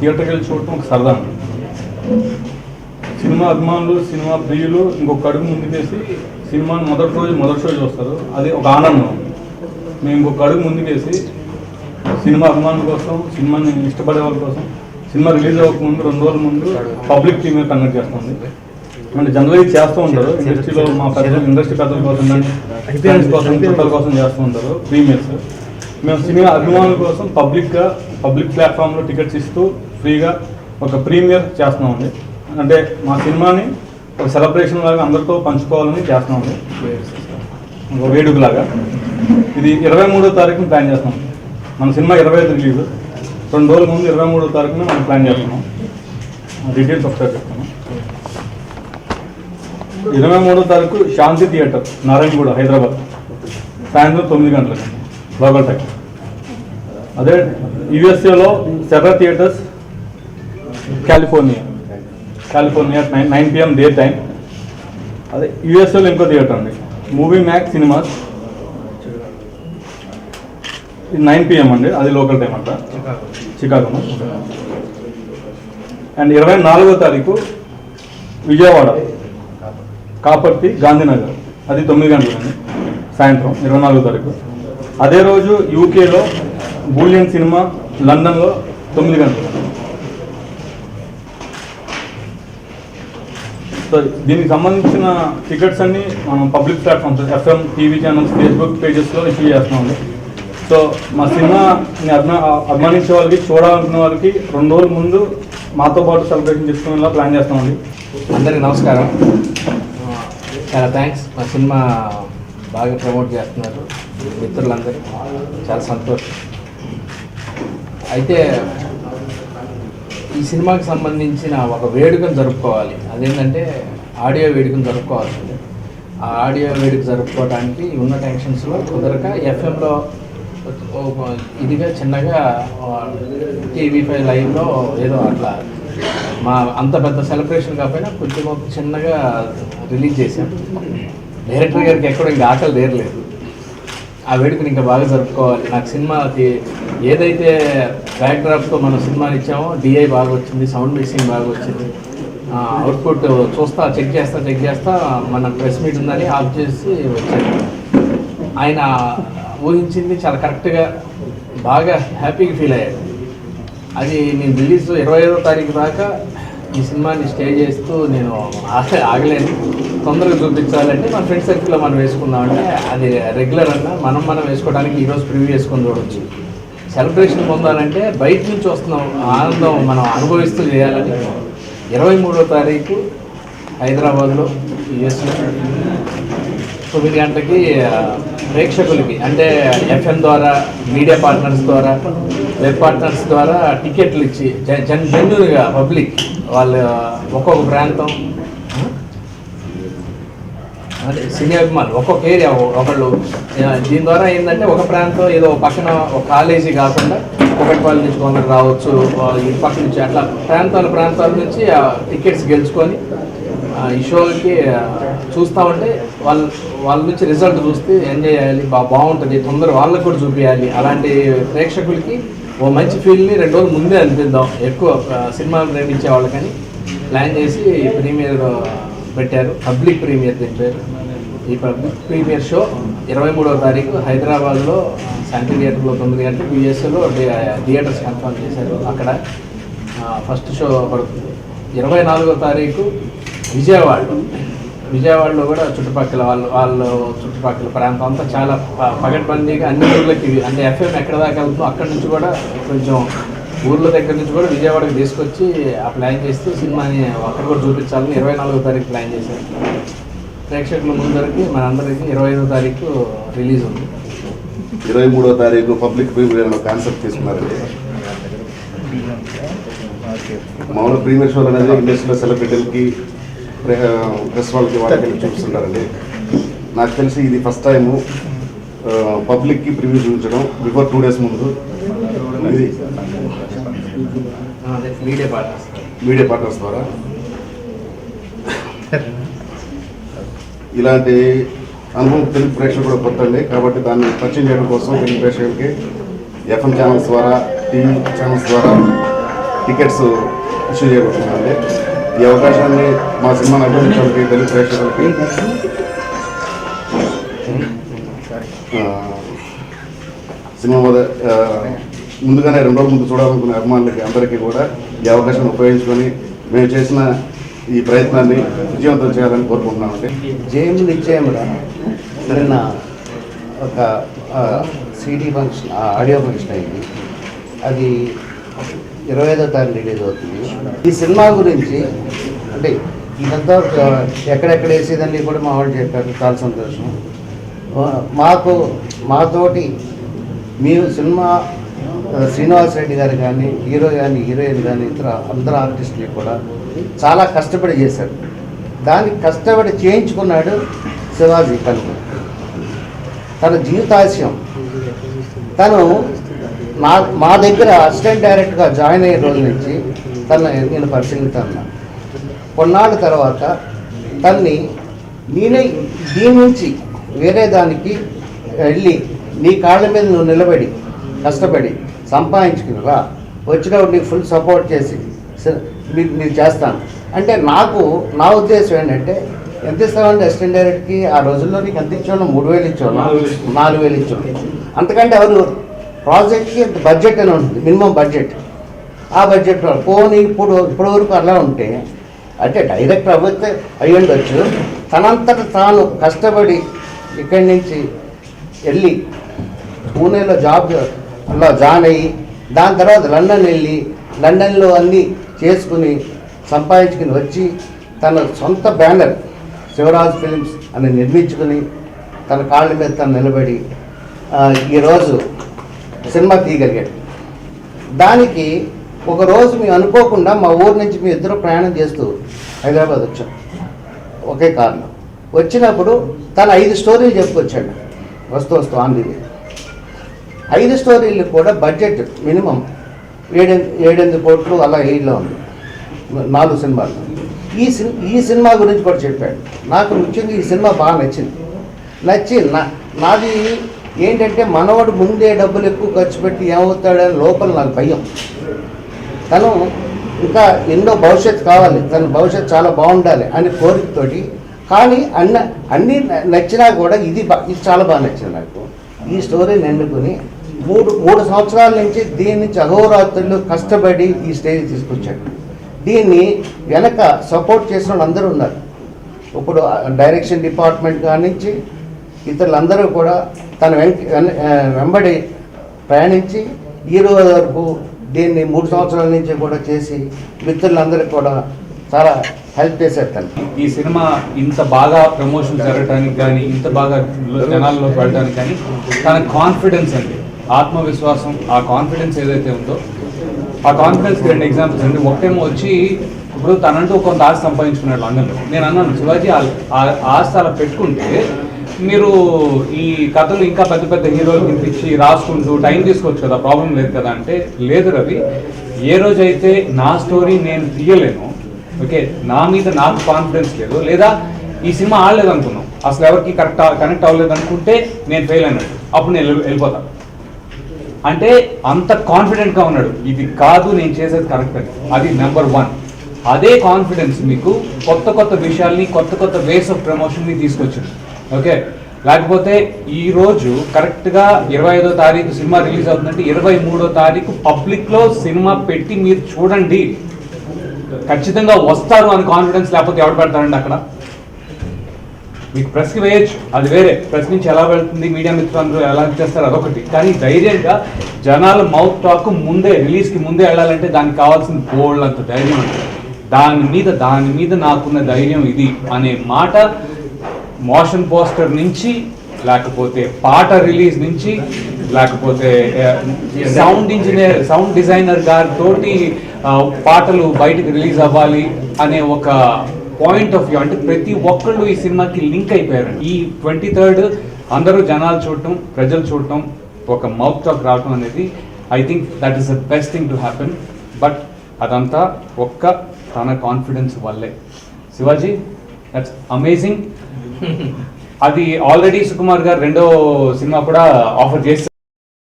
థియేటర్కి వెళ్ళి చూడటం ఒక సరదా సినిమా అభిమానులు సినిమా ప్రియులు ఇంకొక అడుగు ముందుకేసి సినిమాని మొదటి రోజు మొదటి రోజు చూస్తారు. అది ఒక ఆనందం. మేము ఇంకొక అడుగు ముందుకేసి సినిమా అభిమానుల కోసం సినిమాని ఇష్టపడే వాళ్ళ కోసం సినిమా రిలీజ్ అవ్వక ముందు రెండు రోజుల ముందు పబ్లిక్ టీమే కండక్ట్ చేస్తుంది. అంటే జనరల్గా చేస్తూ ఉంటారు. ఇండస్ట్రీలో మా పెద్ద ఇండస్ట్రీ పెద్దల కోసం ఎక్స్పీరియన్స్ ఫ్రెండ్స్ కోసం చుట్టాల కోసం చేస్తూ ఉంటారు. ప్రీమియర్స్. మేము సినిమా అభిమానుల కోసం పబ్లిక్గా పబ్లిక్ ప్లాట్ఫామ్లో టికెట్స్ ఇస్తూ ఫ్రీగా ఒక ప్రీమియర్ చేస్తున్నామండి అంటే మా సినిమాని ఒక సెలబ్రేషన్ లాగా అందరితో పంచుకోవాలని చేస్తున్నామండి ఒక వేడుకలాగా. ఇది ఇరవై మూడో తారీఖున ప్లాన్ చేస్తున్నాం. మన సినిమా ఇరవై ఐదు రిలీజ్. రెండు రోజుల ముందు ఇరవై మూడో తారీఖున మనం ప్లాన్ చేస్తున్నాం. డీటెయిల్స్ ఒకసారి చెప్తాను. ఇరవై మూడో తారీఖు శాంతి థియేటర్ నారాయణగూడ హైదరాబాద్. సాయంత్రం తొమ్మిది గంటలకు లోకల్ టైం. అదే యుఎస్ఏలో Serra theatres California California nine nine PM day time అదే యుఎస్ఏలో ఇంకో థియేటర్ అండి మూవీ మ్యాక్స్ సినిమాస్ ఇది నైన్ పిఎం అండి అది లోకల్ టైం అంట. చికాగో అండ్ ఇరవై నాలుగో తారీఖు విజయవాడ. కాపర్తి గాంధీనగర్. అది తొమ్మిది గంటలండి సాయంత్రం ఇరవై నాలుగో తారీఖు. అదే రోజు యూకేలో బూలియన్ సినిమా లండన్లో తొమ్మిది గంటలు. సో దీనికి సంబంధించిన టికెట్స్ అన్ని మనం public platforms FM TV channels Facebook పేజెస్లో issue చేస్తున్నాం సో మా సినిమాని అభిమా అభిమానించే వాళ్ళకి చూడాలనుకున్న వాళ్ళకి రెండు రోజుల ముందు మాతో పాటు సెలబ్రేషన్ చేసుకునేలా ప్లాన్ చేస్తామండి అందరికీ నమస్కారం. చాలా థ్యాంక్స్. మా సినిమా బాగా ప్రమోట్ చేస్తున్నారు. మిత్రులందరూ. చాలా సంతోషం. అయితే ఈ సినిమాకి సంబంధించిన ఒక వేడుకను జరుపుకోవాలి. అదేంటంటే ఆడియో వేడుకను జరుపుకోవాల్సింది ఆ ఆడియో వేడుక జరుపుకోవడానికి ఉన్న టెన్షన్స్లో కుదరక ఎఫ్ఎంలో ఇదిగా చిన్నగా టీవీ ఫైవ్ లైవ్లో ఏదో అట్లా మా అంత పెద్ద సెలబ్రేషన్ కాకపోయినా కొంచెం ఒక చిన్నగా రిలీజ్ చేశాం. డైరెక్టర్ గారికి ఎక్కడ ఇంకా ఆకలి తీరలేదు. ఆ వేడుకని ఇంకా బాగా జరుపుకోవాలి. నాకు సినిమాకి ఏదైతే బ్యాక్డ్రాప్తో మనం సినిమాని ఇచ్చామో డిఐ బాగా వచ్చింది సౌండ్ మిక్సింగ్ బాగా వచ్చింది. అవుట్పుట్ చూస్తా చెక్ చేస్తా చెక్ చేస్తా మన ప్రెస్ మీట్ ఉందని ఆఫ్ చేసి వచ్చాను. ఆయన ఊహించింది చాలా కరెక్ట్గా బాగా హ్యాపీగా ఫీల్ అయ్యాడు అది నేను రిలీజ్ ఇరవై ఐదో తారీఖు దాకా ఈ సినిమాని స్టే చేస్తూ నేను ఆగలేను. తొందరగా చూపించాలంటే మన ఫ్రెండ్ సర్కిల్లో మనం వేసుకుందామంటే అది రెగ్యులర్ అన్న. మనం మనం వేసుకోవడానికి ఈరోజు ప్రివ్యూ వేసుకొని చూడొచ్చు. సెలబ్రేషన్ పొందాలంటే బయట నుంచి వస్తున్నాం. ఆనందం మనం అనుభవిస్తూ చేయాలని ఇరవై మూడో తారీఖు హైదరాబాద్లో తొమ్మిది గంటలకి ప్రేక్షకులకి అంటే ఎఫ్ఎం ద్వారా మీడియా పార్ట్నర్స్ ద్వారా వెబ్ పార్ట్నర్స్ ద్వారా టికెట్లు ఇచ్చి జన్ జన్ పబ్లిక్ వాళ్ళ ఒక్కొక్క ప్రాంతం అదే సినీ అభిమానులు ఒక్కొక్క ఏరియా ఒకళ్ళు దీని ద్వారా ఏంటంటే ఒక ప్రాంతం ఏదో పక్కన ఒక కాలేజీ కాకుండా ఒకటిపల్లి నుంచి కొందరు రావచ్చు ఈ పక్క నుంచి అట్లా ప్రాంతాల ప్రాంతాల నుంచి టికెట్స్ గెలుచుకొని ఈ షోకి చూస్తూ చూస్తా ఉంటే వాళ్ళ వాళ్ళ నుంచి రిజల్ట్ చూస్తే ఎంజాయ్ చేయాలి బా బాగుంటుంది తొందర వాళ్ళకు కూడా చూపించాలి అలాంటి ప్రేక్షకులకి ఓ మంచి ఫీల్ని రెండు రోజులు ముందే అనిపిద్దాం. ఎక్కువ సినిమాలు సినిమా ప్రేమించే వాళ్ళకని ప్లాన్ చేసి ప్రీమియర్ పెట్టారు. పబ్లిక్ ప్రీమియర్ దీని పేరు. ఈ పబ్లిక్ ప్రీమియర్ షో ఇరవై మూడవ తారీఖు హైదరాబాద్లో శాంతి థియేటర్లో తొమ్మిది గంటలకు యూఎస్ఏలో థియేటర్స్ కన్ఫర్మ్ చేశారు. అక్కడ ఫస్ట్ షో పడుతుంది. ఇరవై నాలుగో తారీఖు విజయవాడలో విజయవాడలో కూడా చుట్టుపక్కల వాళ్ళు వాళ్ళు చుట్టుపక్కల ప్రాంతం అంతా చాలా ప- పగడ్బందీగా అన్ని ఊర్లకి అంటే ఎఫ్ఎం ఎక్కడ దాకా వెళ్తుందో అక్కడ నుంచి కూడా కొంచెం ఊర్ల దగ్గర నుంచి కూడా విజయవాడకి తీసుకొచ్చి ఆ ప్లాన్ చేస్తూ సినిమాని అక్కడ కూడా చూపించాలని ఇరవై నాలుగో తారీఖు ప్లాన్ చేశారు. ప్రేక్షకుల ముందరికి మనందరికీ ఇరవై ఐదో తారీఖు రిలీజ్ ఉంది. ఇరవై మూడో తారీఖు పబ్లిక్ ప్రీమియర్ కాన్సెప్ట్ తీసుకున్నారండి మామూలు ప్రీమియర్ షోలు అనేది ఇండస్ట్రీలో సెలబ్రిటీలకి ప్రెస్ వాళ్ళకి వాళ్ళకి చూపిస్తుంటారండి. నాకు తెలిసి ఇది ఫస్ట్ టైము పబ్లిక్కి ప్రివ్యూ చూపించడం బిఫోర్ టూ డేస్ ముందు. ఇది మీడియా పార్ట్నర్స్ మీడియా పార్ట్నర్స్ ద్వారా ఇలాంటి అనుభవం తెలుగు ప్రేక్షకులు కూడా కొత్త అండి కాబట్టి దాన్ని పరిచయం చేయడం కోసం తెలుగు ప్రేక్షకులకి ఎఫ్ఎం ఛానల్స్ ద్వారా టీవీ ఛానల్స్ ద్వారా టికెట్స్ ఇష్యూ చేయబోతున్నామండి ఈ అవకాశాన్ని మా సినిమాని అభినందించడానికి తెలుగు ప్రేక్షకులకి సినిమా మొద- ముందుగానే రెండు రోజుల ముందు చూడాలనుకునే అభిమానులకి అందరికీ కూడా ఈ అవకాశాన్ని ఉపయోగించుకొని మేము చేసిన ఈ ప్రయత్నాన్ని విజయవంతం చేయాలని కోరుకుంటున్నామండి. జేఎం నిశ్చయముగా నిన్న ఒక సిడి ఫంక్షన్ ఆ, ఆడియో ఫంక్షన్ అయింది. అది ఇరవై ఐదో తారీఖు రిలీజ్ అవుతుంది. ఈ సినిమా గురించి అంటే ఇదంతా ఎక్కడెక్కడ వేసేదని కూడా మా వాళ్ళు చెప్పారు. చాలా సంతోషం. మాకు మాతోటి మేము సినిమా శ్రీనివాస్ రెడ్డి గారు కానీ హీరో కానీ హీరోయిన్ కానీ ఇతర అందరు ఆర్టిస్టులు కూడా చాలా కష్టపడి చేశారు. దాన్ని కష్టపడి చేయించుకున్నాడు శివాజీ కనుక. తన జీవితాశయం. తను నా మా దగ్గర అసిస్టెంట్ డైరెక్టర్గా జాయిన్ అయ్యే రోజు నుంచి తను నేను పరిశీలిస్తాను కొన్నాళ్ళ తర్వాత తన్ని నేనే దీని నుంచి వేరే దానికి వెళ్ళి నీ కాళ్ళ మీద నువ్వు నిలబడి కష్టపడి సంపాదించుకుని రా. వచ్చినప్పుడు నీకు ఫుల్ సపోర్ట్ చేసి మీకు మీరు చేస్తాను. అంటే నాకు నా ఉద్దేశం ఏంటంటే ఎంత ఇస్తామంటే అసిస్టెంట్ డైరెక్టర్కి? ఆ రోజుల్లో నీకు ఎంత ఇచ్చాను? మూడు వేలు ఇచ్చాను. నాలుగు వేలు ఇచ్చాను అంతకంటే ఎవరు ప్రాజెక్ట్కి బడ్జెట్ అని ఉంటుంది మినిమం బడ్జెట్. ఆ బడ్జెట్ పోనీ ఇప్పుడు ఇప్పటి వరకు అలా ఉంటే అంటే డైరెక్ట్ అవ్వతే అయ్యి ఉండొచ్చు. తనంతట తాను కష్టపడి ఇక్కడి నుంచి వెళ్ళి పూణేలో జాబ్లో జాయిన్ అయ్యి దాని తర్వాత లండన్ వెళ్ళి లండన్లో అన్నీ చేసుకుని సంపాదించుకుని వచ్చి తన సొంత బ్యానర్ శివరాజ్ ఫిలిమ్స్ అని నిర్మించుకుని తన కాళ్ళ మీద తను నిలబడి ఈరోజు సినిమా తీయగలిగాడు. దానికి ఒక రోజు మేము అనుకోకుండా మా ఊరు నుంచి మేము ఇద్దరు ప్రయాణం చేస్తూ హైదరాబాద్ వచ్చాం. ఒకే కారులో. వచ్చినప్పుడు తను ఐదు స్టోరీలు చెప్పుకొచ్చాడు. వస్తూ వస్తూ ఆంధ్రీ ఐదు స్టోరీలు కూడా బడ్జెట్ మినిమం ఏడెనిమిది ఏడెనిమిది కోట్లు అలా ఏడులో ఉంది. నాలుగు సినిమాలు. ఈ సిన్ ఈ సినిమా గురించి కూడా చెప్పాడు. నాకు ముఖ్యంగా ఈ సినిమా బాగా నచ్చింది. నచ్చి నా నాది ఏంటంటే మనవాడు ముందే డబ్బులు ఎక్కువ ఖర్చు పెట్టి ఏమవుతాడని లోపల నాకు భయం. తను ఇంకా ఎన్నో భవిష్యత్తు కావాలి. తన భవిష్యత్తు చాలా బాగుండాలి అనే కోరికతోటి. కానీ అన్న అన్నీ నచ్చినా కూడా ఇది బా ఇది చాలా బాగా నచ్చింది నాకు. ఈ స్టోరీని ఎన్నుకొని మూడు మూడు సంవత్సరాల నుంచి దీన్ని నుంచి కష్టపడి ఈ స్టేజ్ తీసుకొచ్చాడు. దీన్ని వెనక సపోర్ట్ చేసిన వాళ్ళు అందరూ ఉన్నారు. ఇప్పుడు డైరెక్షన్ డిపార్ట్మెంట్ కానించి ఇతరులందరూ కూడా తన వెంబడి ప్రయాణించి ఈ రోజు వరకు దీన్ని మూడు సంవత్సరాల నుంచి కూడా చేసి మిత్రులందరికీ కూడా చాలా హెల్ప్ చేశారు తను. ఈ సినిమా ఇంత బాగా ప్రమోషన్ జరగడానికి కానీ ఇంత బాగా జనాల్లో వెళ్ళడానికి కానీ తన కాన్ఫిడెన్స్ అండి ఆత్మవిశ్వాసం ఆ కాన్ఫిడెన్స్ ఏదైతే ఉందో ఆ కాన్ఫిడెన్స్కి రెండు ఎగ్జాంపుల్స్ అండి. ఒకటేమో వచ్చి ఇప్పుడు తనంటూ కొంత ఆస్తి సంపాదించుకున్నాడు లండన్లో. నేను అన్నాను శివాజీ ఆ- ఆ ఆస్తి అలా పెట్టుకుంటే మీరు ఈ కథలు ఇంకా పెద్ద పెద్ద హీరోలు పిలిపించి రాసుకుంటూ టైం తీసుకోవచ్చు కదా ప్రాబ్లం లేదు కదా అంటే లేదు రవి. ఏ రోజైతే నా స్టోరీ నేను తీయలేను ఓకే నా మీద నాకు కాన్ఫిడెన్స్ లేదు లేదా ఈ సినిమా ఆడలేదు అనుకున్నాం అసలు ఎవరికి కరెక్ట్ కనెక్ట్ అవ్వలేదు అనుకుంటే నేను ఫెయిల్ అయినట్టు అప్పుడు నేను వెళ్ళిపోతాను వెళ్ళిపోతా. అంటే అంత కాన్ఫిడెంట్గా ఉన్నాడు. ఇది కాదు నేను చేసేది కరెక్ట్ అని. అది నెంబర్ వన్ అదే కాన్ఫిడెన్స్ మీకు కొత్త కొత్త విషయాల్ని కొత్త కొత్త వేస్ ఆఫ్ ప్రమోషన్ని తీసుకొచ్చింది. ఓకే? లేకపోతే ఈ రోజు కరెక్ట్గా ఇరవై ఐదో తారీఖు సినిమా రిలీజ్ అవుతుందంటే ఇరవై మూడో తారీఖు పబ్లిక్లో సినిమా పెట్టి మీరు చూడండి. ఖచ్చితంగా వస్తారు అని కాన్ఫిడెన్స్ లేకపోతే ఎవరు పెడతారండి అక్కడ? మీకు ప్రెస్కి వేయచ్చు. అది వేరే. ప్రెస్ నుంచి ఎలా వెళ్తుంది? మీడియా మిత్రులందరూ ఎలా చేస్తారు? అదొకటి. కానీ ధైర్యంగా జనాల మౌత్ టాక్ ముందే రిలీజ్కి ముందే వెళ్ళాలంటే దానికి కావాల్సిన బోల్డ్ అంత ధైర్యం దాని మీద దాని మీద నాకున్న ధైర్యం ఇది అనే మాట మోషన్ పోస్టర్ నుంచి లేకపోతే పాట రిలీజ్ నుంచి లేకపోతే సౌండ్ ఇంజనీర్ సౌండ్ డిజైనర్ గారితోటి పాటలు బయటకు రిలీజ్ అవ్వాలి అనే ఒక పాయింట్ ఆఫ్ వ్యూ. అంటే ప్రతి ఒక్కళ్ళు ఈ సినిమాకి లింక్ అయిపోయారు ఈ ట్వంటీ థర్డ్ అందరూ జనాలు చూడటం ప్రజలు చూడటం ఒక మౌత్ టాక్ రావటం అనేది I think that is the best thing to happen but అదంతా ఒక్క తన కాన్ఫిడెన్స్ వల్లే. శివాజీ దట్స్ అమేజింగ్ అది ఆల్రెడీ సుకుమార్ గారు రెండో సినిమా కూడా ఆఫర్ చేస్తారు